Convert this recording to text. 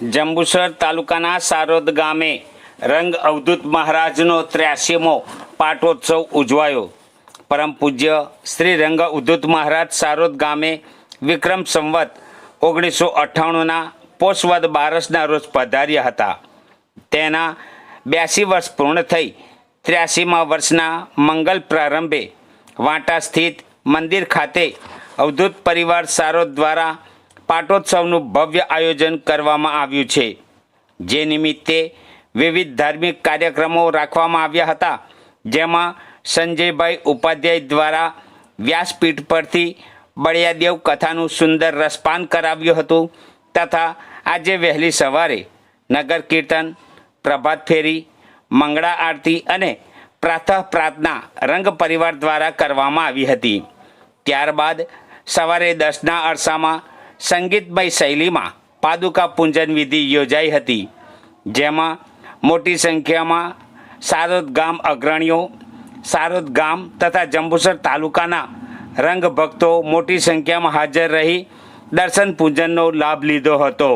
જંબુસર તાલુકાના સારોદ ગામે રંગ અવધૂત મહારાજનો ત્ર્યાસીમો પાટોત્સવ ઉજવાયો. પરમ પૂજ્ય શ્રી રંગ અવધૂત મહારાજ સારોદ ગામે વિક્રમ સંવત ઓગણીસો અઠ્ઠાણુંના પોષવદ બારસના રોજ પધાર્યા હતા. તેના બ્યાસી વર્ષ પૂર્ણ થઈ ત્ર્યાસીમા વર્ષના મંગલ પ્રારંભે વાંટા સ્થિત મંદિર ખાતે અવધૂત પરિવાર સારોદ દ્વારા પાટોત્સવનું ભવ્ય આયોજન કરવામાં આવ્યું છે. જે નિમિત્તે વિવિધ ધાર્મિક કાર્યક્રમો રાખવામાં આવ્યા હતા. જેમાં સંજયભાઈ ઉપાધ્યાય દ્વારા વ્યાસપીઠ પરથી બળિયાદેવ કથાનું સુંદર રસપાન કરાવ્યું હતું તથા આજે વહેલી સવારે નગર કીર્તન, પ્રભાત ફેરી, મંગળા આરતી અને પ્રાતઃ પ્રાર્થના રંગ પરિવાર દ્વારા કરવામાં આવી હતી. ત્યારબાદ સવારે દસના અરસામાં સંગીતમય શૈલીમાં પાદુકા પૂંજન વિધિ યોજાઈ હતી, જેમાં મોટી સંખ્યામાં સારોદ ગામ અગ્રણીઓ, સારોદ ગામ તથા જંબુસર તાલુકાના રંગભક્તો મોટી સંખ્યામાં હાજર રહી દર્શન પૂજનનો લાભ લીધો હતો.